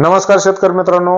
नमस्कार शेतकरी मित्रांनो.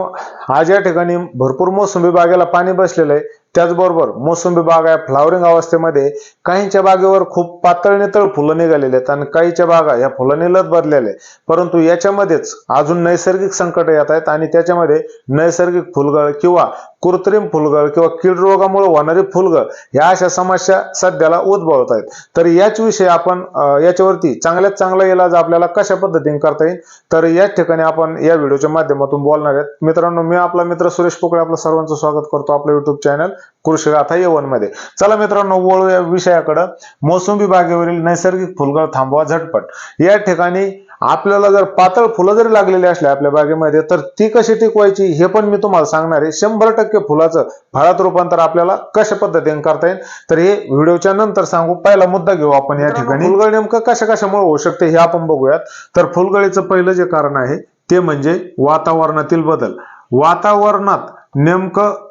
आज या ठिकाणी भरपूर मोसंबी बागेला पाणी बसलेलं आहे. त्याचबरोबर मोसंबी बाग आहे. फ्लावरिंग अवस्थेमध्ये काहींच्या बागेवर खूप पातळ नितळ फुलं निघालेली आहेत आणि काहीच्या बागा या फुलांनी लत भरलेल्या आहेत. परंतु याच्यामध्येच अजून नैसर्गिक संकट येत आहेत आणि त्याच्यामध्ये नैसर्गिक फुलगळ किंवा कृत्रिम फुलगळ किंवा कीड रोगामुळे होणारी फुलगळ या अशा समस्या सध्याला उद्भवत आहेत. तर याच विषयी आपण याच्यावरती चांगल्यात चांगला इलाज आपल्याला कशा पद्धतीने करता येईल? तर याच ठिकाणी आपण या व्हिडिओच्या माध्यमातून बोलणार आहेत. मित्रांनो मी आपला मित्र सुरेश पोकळे आपलं सर्वांचं स्वागत करतो आपलं युट्यूब चॅनल कृषी गाथा येवनमध्ये चला मित्रांनो वळू या विषयाकडं. मोसंबी बागेवरील नैसर्गिक फुलगळ थांबवा झटपट. या ठिकाणी आपल्याला जर पातळ फुलं जरी लागलेली असली आपल्या बागेमध्ये तर ती कशी टिकवायची हे पण मी तुम्हाला सांगणार आहे. शंभर टक्के फुलाचं फळात रूपांतर आपल्याला कशा पद्धतीने करता येईल? तर हे व्हिडिओच्या नंतर सांगू. पहिला मुद्दा घेऊ आपण या ठिकाणी. फुलगळ नेमकं कशा कशामुळे होऊ शकते हे आपण बघूयात. तर फुलगळीचं पहिलं जे कारण आहे ते म्हणजे वातावरणातील बदल. वातावरणात नेमकं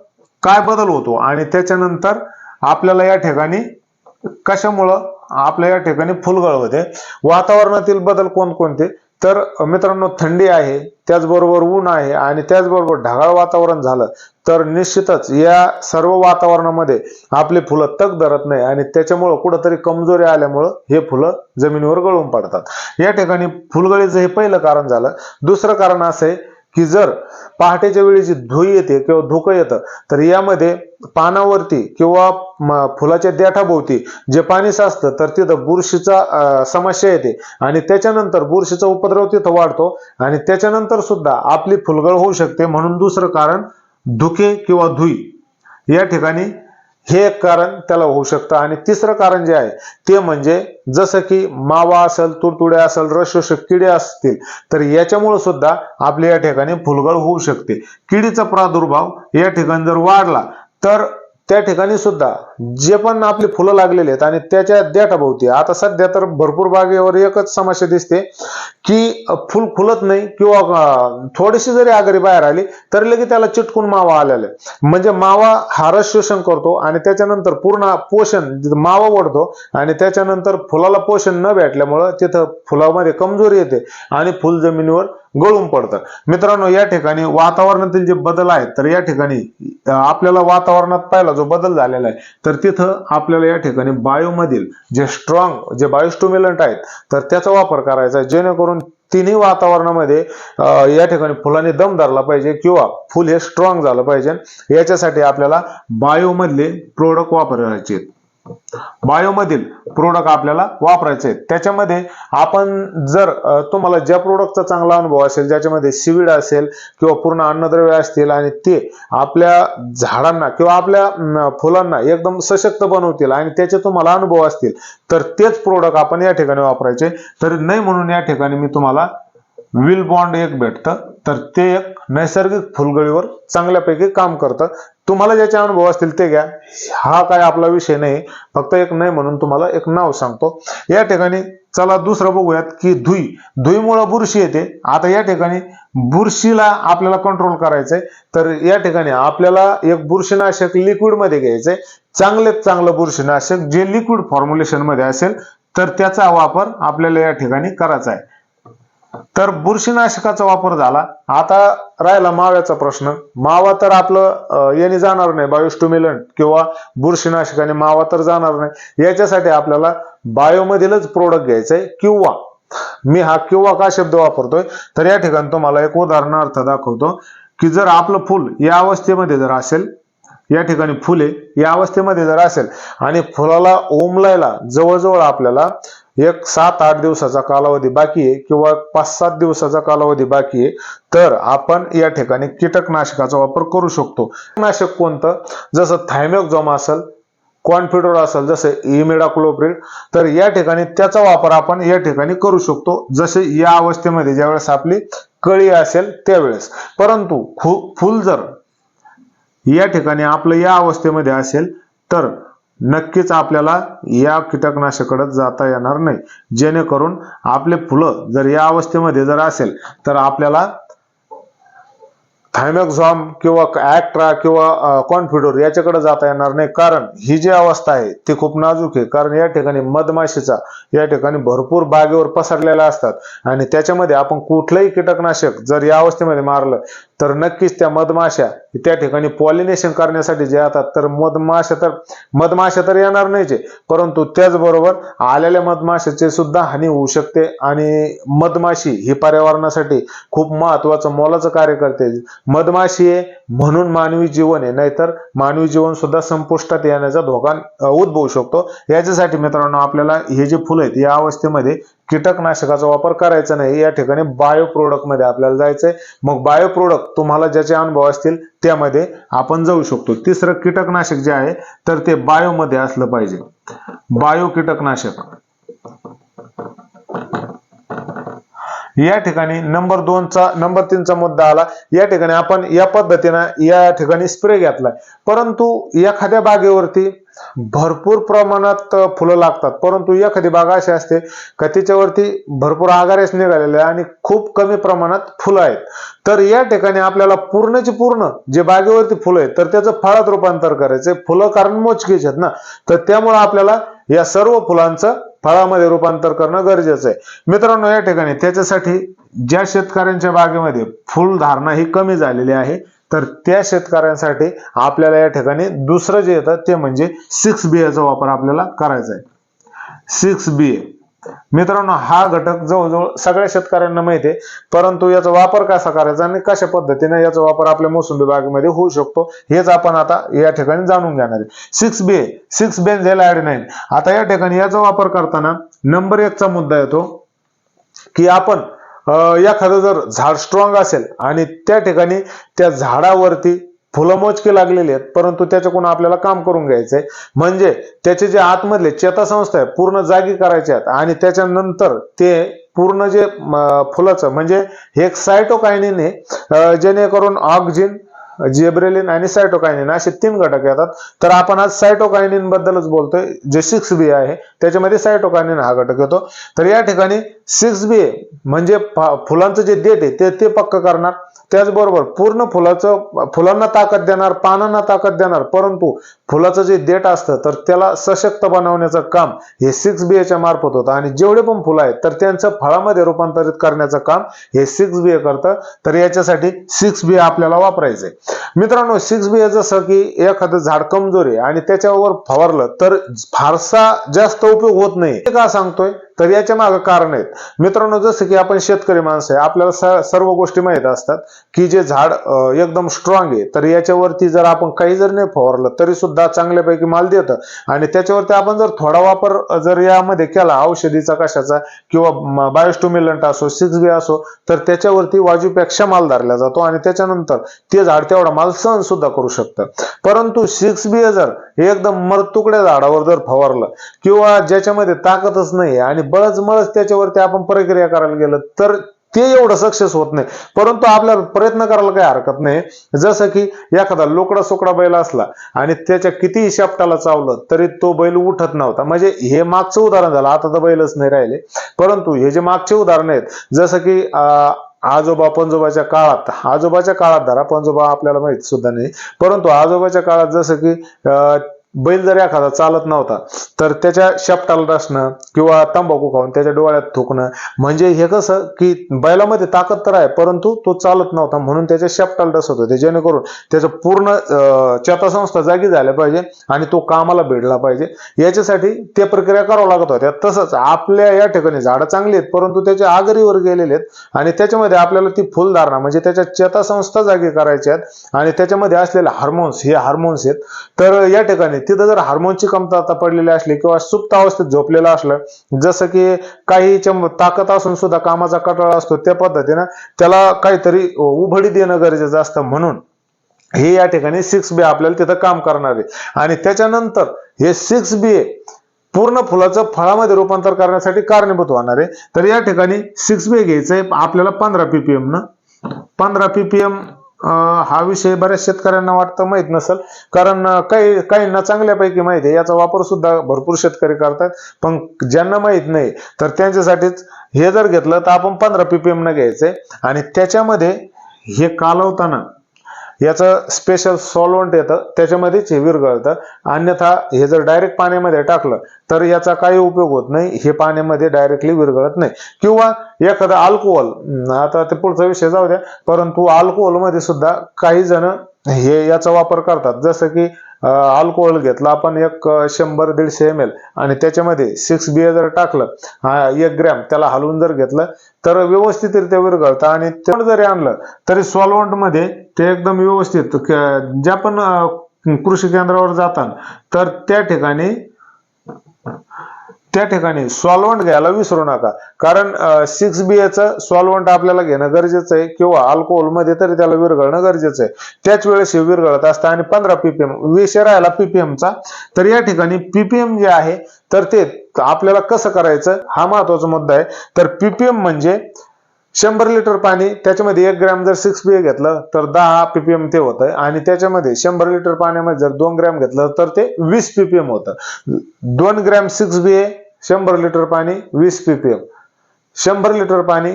काय बदल होतो? आणि त्याच्यानंतर आपल्याला या ठिकाणी कशामुळं आपल्या या ठिकाणी फुलगळ होते? वातावरणातील बदल कोणकोणते? तर मित्रांनो थंडी आहे त्याचबरोबर ऊन आहे आणि त्याचबरोबर ढगाळ वातावरण झालं तर निश्चितच या सर्व वातावरणामध्ये आपली फुलं तग धरत नाही आणि त्याच्यामुळं कुठंतरी कमजोरी आल्यामुळं हे फुलं जमिनीवर गळून पडतात. या ठिकाणी फुलगळीचं हे पहिलं कारण झालं. दुसरं कारण असं आहे की जर पहाटेच्या वेळी जी धुई येते किंवा धुकं येतं तर यामध्ये पानावरती किंवा फुलाच्या देठाभोवती जे पाणी साचतं तर तिथं बुरशीचा समस्या येते. आणि त्याच्यानंतर बुरशीचा उपद्रव तिथं वाढतो. आणि त्याच्यानंतर सुद्धा आपली फुलगळ होऊ शकते. म्हणून दुसरं कारण धुके किंवा धुई. या ठिकाणी हे एक कारण त्याला होऊ शकतं. आणि तिसरं कारण जे आहे ते म्हणजे जसं की मावा असेल तुडतुडे असेल रसशोषक किडे असतील तर याच्यामुळे सुद्धा आपल्या या ठिकाणी फुलगळ होऊ शकते. किडीचा प्रादुर्भाव या ठिकाणी जर वाढला तर त्या ठिकाणी सुद्धा जे पण आपली फुलं लागलेली आहेत आणि त्याच्या देठाभोवती आता सध्या तर भरपूर बागेवर एकच समस्या दिसते की फुल फुलत नाही किंवा थोडीशी जरी आगरी बाहेर आली तरी लगेच त्याला चिटकून मावा आलेला आहे म्हणजे मावा हारस शोषण करतो आणि त्याच्यानंतर पूर्ण पोषण मावा ओढतो आणि त्याच्यानंतर फुलाला पोषण न भेटल्यामुळं तिथं फुलामध्ये कमजोरी येते आणि फुल जमिनीवर गळून पडतं. मित्रांनो या ठिकाणी वातावरणातील जे बदल आहेत तर या ठिकाणी आपल्याला वातावरणात पाहिला जो बदल झालेला आहे तर तिथं आपल्याला या ठिकाणी बायोमधील जे स्ट्रॉंग जे बायोस्टोमिलंट आहेत तर त्याचा वापर करायचा आहे. जेणेकरून तिन्ही वातावरणामध्ये या ठिकाणी फुलाने दम धरला पाहिजे किंवा फुल हे स्ट्रॉंग झालं पाहिजे. याच्यासाठी आपल्याला बायोमधले प्रोडक्ट वापरायचे बायोमधील प्रोडक्ट आपल्याला वापरायचे आहेत. त्याच्यामध्ये आपण जर तुम्हाला ज्या प्रोडक्टचा चांगला अनुभव असेल ज्याच्यामध्ये सिविड असेल किंवा पूर्ण अन्नद्रव्य असतील आणि ते आपल्या झाडांना किंवा आपल्या फुलांना एकदम सशक्त बनवतील आणि त्याचे तुम्हाला अनुभव असतील तर तेच प्रोडक्ट आपण या ठिकाणी वापरायचे. तर नाही म्हणून या ठिकाणी मी तुम्हाला विल बॉन्ड एक भेटतं. तर ते एक नैसर्गिक फुलगळीवर चांगल्यापैकी काम करतं. तुम्हाला ज्याचे अनुभव असतील ते घ्या. हा काय आपला विषय नाही. फक्त एक नाही म्हणून तुम्हाला एक नाव सांगतो. या ठिकाणी चला दुसरं बघूयात की धुई. धुईमुळं बुरशी येते. आता या ठिकाणी बुरशीला आपल्याला कंट्रोल करायचंय. तर या ठिकाणी आपल्याला एक बुरशीनाशक लिक्विडमध्ये घ्यायचंय. चांगले चांगलं बुरशीनाशक जे लिक्विड फॉर्म्युलेशनमध्ये असेल तर त्याचा वापर आपल्याला या ठिकाणी करायचा आहे तर बुरशीनाशकाचा वापर झाला. आता राहिला माव्याचा प्रश्न. मावा तर आपलं याने जाणार नाही. बायोस्टोमिलंट किंवा बुरशीनाशकाने मावा तर जाणार नाही. याच्यासाठी आपल्याला बायोमधीलच प्रोडक्ट घ्यायचंय किंवा मी हा किंवा का शब्द वापरतोय? तर या ठिकाणी तुम्हाला एक उदाहरणार्थ दाखवतो की जर आपलं फुल या अवस्थेमध्ये जर असेल या ठिकाणी फुले या अवस्थेमध्ये जर असेल आणि फुलाला ओमलायला जवळजवळ आपल्याला एक सात आठ दिवसाचा कालावधी बाकी आहे किंवा पाच सात दिवसाचा कालावधी बाकी आहे तर आपण या ठिकाणी कीटकनाशकाचा वापर करू शकतो. कीटकनाशक कोणतं? जसं थायमॅक्झोम असेल कॉन्फिडोर असेल जसं इमिडाक्लोप्रिड तर या ठिकाणी त्याचा वापर आपण या ठिकाणी करू शकतो. जसे या अवस्थेमध्ये ज्यावेळेस आपली कळी असेल त्यावेळेस. परंतु फुल जर या ठिकाणी आपलं या अवस्थेमध्ये असेल तर नक्कीच आपल्याला या कीटकनाशकडे जाता येणार नाही. जेणेकरून आपले फुलं जर या अवस्थेमध्ये जर असेल तर आपल्याला थायमॅक्झॉम किंवा ऍक्ट्रा किंवा कॉन्फिडोर याच्याकडे जाता येणार नाही. कारण ही जी अवस्था आहे ती खूप नाजूक आहे. कारण या ठिकाणी मधमाशीचा या ठिकाणी भरपूर बागेवर पसरलेल्या असतात. आणि त्याच्यामध्ये आपण कुठलंही कीटकनाशक जर या अवस्थेमध्ये मारलं तर नक्कीच त्या मधमाशा त्या ठिकाणी पॉलिनेशन करण्यासाठी जे येतात तर मधमाशा तर मधमाशा तर येणार नाहीचे परंतु त्याचबरोबर आलेल्या मधमाशाचे सुद्धा हानी होऊ शकते आणि मधमाशी ही पर्यावरणासाठी खूप महत्वाचं मोलाचं कार्य करते. मधमाशी आहे म्हणून मानवी जीवन आहे नाहीतर मानवी जीवन सुद्धा संपुष्टात येण्याचा धोका उद्भवू शकतो. याच्यासाठी मित्रांनो आपल्याला हे जे फुलं आहेत या अवस्थेमध्ये कीटकनाशकाचा वापर करायचा नाही. या ठिकाणी बायो प्रोडक्टमध्ये आपल्याला जायचंय. मग बायो प्रोडक्ट तुम्हाला ज्याचे अनुभव असतील त्यामध्ये आपण जाऊ शकतो. तिसरं कीटकनाशक जे आहे तर ते बायोमध्ये असलं पाहिजे. बायो कीटकनाशक. या ठिकाणी नंबर दोनचा नंबर तीनचा मुद्दा आला. या ठिकाणी आपण या पद्धतीनं या ठिकाणी स्प्रे घेतलाय. परंतु एखाद्या बागेवरती भरपूर प्रमाणात फुलं लागतात. परंतु एखादी बाग अशी असते का तिच्यावरती भरपूर आगारेच निघालेले आहे आणि खूप कमी प्रमाणात फुलं आहेत. तर या ठिकाणी आपल्याला पूर्णची पूर्ण जे बागेवरती फुलं आहेत तर त्याचं फळात रूपांतर करायचं फुलं कारण मोजकीच आहेत ना. तर त्यामुळे आपल्याला या सर्व फुलांचं फळामध्ये रूपांतर करणं गरजेचं आहे. मित्रांनो या ठिकाणी त्याच्यासाठी ज्या शेतकऱ्यांच्या बागेमध्ये फुलधारणा ही कमी झालेली आहे तर त्या शेतकऱ्यांसाठी आपल्याला या ठिकाणी दुसरं जे येतं ते म्हणजे सिक्स बी एचा वापर आपल्याला करायचा आहे. सिक्स बी ए मित्रांनो हा घटक जवळजवळ सगळ्या शेतकऱ्यांना माहिती आहे परंतु याचा वापर कसा करायचा आणि कशा पद्धतीने याचा वापर आपल्या मोसंबी बागेमध्ये होऊ शकतो हेच आपण आता या ठिकाणी जाणून घेणार आहे. Six B six benzyl nine आता या ठिकाणी याचा वापर करताना नंबर एकचा मुद्दा येतो की आपण एखादं जर झाड स्ट्रॉंग असेल आणि त्या ठिकाणी त्या झाडावरती फुलं मोजके लागलेली आहेत परंतु त्याच्याकडून आपल्याला काम करून घ्यायचंय. म्हणजे त्याचे जे आतमधले चेतासंस्था आहे पूर्ण जागी करायचे आहेत आणि त्याच्यानंतर ते पूर्ण जे फुलाचं म्हणजे हे एक जेणेकरून ऑक्झिन जेब्रेलिन आणि सायटोकायनिन असे तीन घटक येतात. तर आपण आज सायटोकायनिन बद्दलच बोलतोय जे सिक्स बी आहे त्याच्यामध्ये सायटोकायनिन हा घटक येतो. तर या ठिकाणी सिक्स बी म्हणजे फुलांचं जे देत आहे ते ते पक्क करणार. त्याचबरोबर पूर्ण फुलाचं फुलांना ताकद देणार पानांना ताकद देणार परंतु फुलाचं जे देठ असतं तर त्याला सशक्त बनवण्याचं काम हे सिक्स बी च्या मार्फत होतं. आणि जेवढे पण फुलं आहेत तर त्यांचं फळामध्ये रूपांतरित करण्याचं काम हे सिक्स बी ए करतं. तर याच्यासाठी सिक्स बी आपल्याला वापरायचंय. मित्रांनो सिक्स बी ए जसं की एखादं झाड कमजोर आहे आणि त्याच्यावर फवारलं तर फारसा जास्त उपयोग होत नाही. हे का सांगतोय? तर याच्या मागे कारण आहेत. मित्रांनो जसं की आपण शेतकरी माणसं आहे आपल्याला सर्व गोष्टी माहीत असतात की जे झाड एकदम स्ट्रॉंग आहे तर याच्यावरती जर आपण काही जर नाही फवारलं तरी सुद्धा चांगल्यापैकी माल देतं. आणि त्याच्यावरती आपण जर थोडा वापर जर यामध्ये केला औषधीचा कशाचा किंवा बायोस्टोमिलंट असो सिक्स बी असो तर त्याच्यावरती वाजूपेक्षा माल धरला जातो आणि त्याच्यानंतर ते झाड तेवढा माल सहन सुद्धा करू शकतं. परंतु सिक्स बी जर एकदम मरतुकड्या झाडावर जर फवारलं किंवा ज्याच्यामध्ये ताकदच नाही आणि बळच मळच त्याच्यावरती आपण प्रक्रिया करायला गेलं तर ते एवढं सक्सेस होत नाही. परंतु आपल्याला प्रयत्न करायला काही हरकत नाही. जसं की एखादा लोकडा सोकडा बैल असला आणि त्याच्या कितीही शेपटाला चावलं तरी तो बैल उठत नव्हता. म्हणजे हे मागचं उदाहरण झालं. आता तर बैलच नाही राहिले. परंतु हे जे मागचे उदाहरण आहेत जसं की आजोबा पंजोबाच्या काळात आजोबाच्या काळात धरा पंजोबा आपल्याला माहीत सुद्धा नाही. परंतु आजोबाच्या काळात जसं की बैल जर एखादा चालत नव्हता तर त्याच्या शेपटाला रसणं किंवा तंबाखू खाऊन त्याच्या डोळ्यात थुकणं म्हणजे हे कसं की बैलामध्ये ताकद तर आहे परंतु तो चालत नव्हता म्हणून त्याच्या शेपटाला डसत होते. जेणेकरून त्याचं पूर्ण चेतासंस्था जागी झाल्या पाहिजे आणि तो कामाला भिडला पाहिजे. याच्यासाठी ते प्रक्रिया करावं लागत होत्या. तसंच आपल्या या ठिकाणी झाडं चांगली आहेत परंतु त्याच्या आगरीवर गेलेले आहेत आणि त्याच्यामध्ये आपल्याला ती फुलधारणा म्हणजे त्याच्या चेतासंस्था जागी करायच्या आहेत आणि त्याच्यामध्ये असलेले हार्मोन्स हे हार्मोन्स आहेत. तर या ठिकाणी तिथं जर हार्मोनची कमतरता पडलेली असली किंवा सुप्त अवस्थेत झोपलेलं असलं जसं की काही ताकद असून सुद्धा कामाचा कटाळा असतो त्या पद्धतीनं त्याला काहीतरी उभडी देणं गरजेचं असतं म्हणून. हे या ठिकाणी सिक्स बी आपल्याला तिथं काम करणार आहे. आणि त्याच्यानंतर हे सिक्स बी पूर्ण फुलाचं फळामध्ये रूपांतर करण्यासाठी कारणीभूत होणार आहे. तर या ठिकाणी सिक्स बी घ्यायचंय आपल्याला पंधरा पीपीएम न. पंधरा पीपीएम हा विषय बऱ्याच शेतकऱ्यांना वाटतं माहीत नसेल. कारण काही काहींना चांगल्यापैकी माहिती आहे. याचा वापर सुद्धा भरपूर शेतकरी करतात. पण ज्यांना माहीत नाही तर त्यांच्यासाठीच हे जर घेतलं तर आपण पंधरा पीपीएम न घ्यायचंय आणि त्याच्यामध्ये हे कालवताना याचं स्पेशल सॉल्वंट येतं त्याच्यामध्येच हे विरघळतं. अन्यथा हे जर डायरेक्ट पाण्यामध्ये टाकलं तर याचा काही उपयोग होत नाही. हे पाण्यामध्ये डायरेक्टली विरघळत नाही. किंवा एखादं अल्कोहोल आता ते पुढचा विषय जाऊ द्या. परंतु अल्कोहोलमध्ये सुद्धा काही जण हे याचा वापर करतात. जसं की अल्कोहोल घेतलं आपण एक शंभर दीडशे एम एल आणि त्याच्यामध्ये सिक्स बी जर टाकलं हा एक ग्रॅम त्याला हलवून जर घेतलं तर व्यवस्थितरित्या विरघळतं आणि ते जरी आणलं तरी सॉल्वंटमध्ये ते एकदम व्यवस्थित ज्या पण कृषी केंद्रावर जातात तर त्या ठिकाणी त्या ठिकाणी सॉल्वंट घ्यायला विसरू नका. कारण सिक्स बी एचं सॉल्वंट आपल्याला घेणं गरजेचं आहे किंवा अल्कोहोलमध्ये तरी त्याला विरघळणं गरजेचं आहे. त्याच वेळेस हे विरघळत असतं आणि पंधरा पीपीएम विषय राहिला पीपीएमचा तर या ठिकाणी पीपीएम जे आहे तर ते आपल्याला कसं करायचं? हा महत्त्वाचा मुद्दा आहे. तर पीपीएम म्हणजे शंभर लिटर पाणी त्याच्यामध्ये एक ग्रॅम जर सिक्स बी घेतलं तर दहा पीपीएम ते होतं. आणि त्याच्यामध्ये शंभर लिटर पाण्यामध्ये जर दोन ग्रॅम घेतलं तर ते वीस पीपीएम होतं. दोन ग्रॅम सिक्स बी ए शंभर लिटर पाणी वीस पीपीएम शंभर लिटर पाणी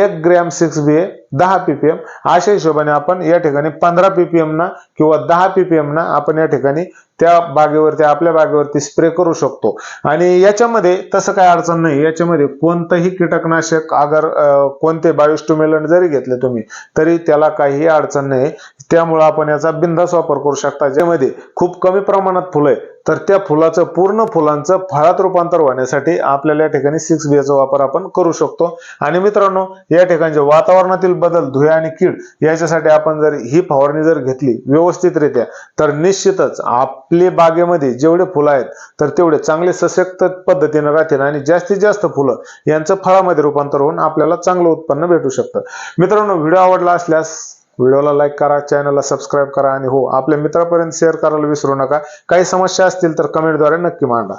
एक ग्रॅम सिक्स बी ए. दहा पीपीएम अशा हिशोबाने आपण या ठिकाणी पंधरा पीपीएम ना किंवा दहा पीपीएम ना आपण या ठिकाणी त्या बागेवरती आपल्या बागेवरती स्प्रे करू शकतो. आणि याच्यामध्ये तसं काय अडचण नाही. याच्यामध्ये कोणतंही कीटकनाशक अगर कोणते बायोस्टुमेलन जरी घेतले तुम्ही तरी त्याला काहीही अडचण नाही. त्यामुळे आपण याचा बिंदास वापर करू शकता. ज्यामध्ये खूप कमी प्रमाणात फुलं आहे तर त्या फुलाचं पूर्ण फुलांचं फळात रूपांतर होण्यासाठी आपल्याला या ठिकाणी सिक्स बियाचा वापर आपण करू शकतो. आणि मित्रांनो या ठिकाणच्या वातावरणातील बदल धुळे आणि कीड याच्यासाठी आपण जर ही फवारणी जर घेतली व्यवस्थितरित्या तर निश्चितच आपले बागेमध्ये जेवढे फुलं आहेत तर तेवढे चांगले सशक्त पद्धतीने राहतील आणि जास्तीत जास्त फुलं यांचं फळामध्ये रूपांतर होऊन आपल्याला चांगलं उत्पन्न भेटू शकतं. मित्रांनो व्हिडिओ आवडला असल्यास व्हिडिओला लाईक करा चॅनलला सबस्क्राईब करा आणि हो आपल्या मित्रापर्यंत शेअर करायला विसरू नका. काही समस्या असतील तर कमेंटद्वारे नक्की मांडा.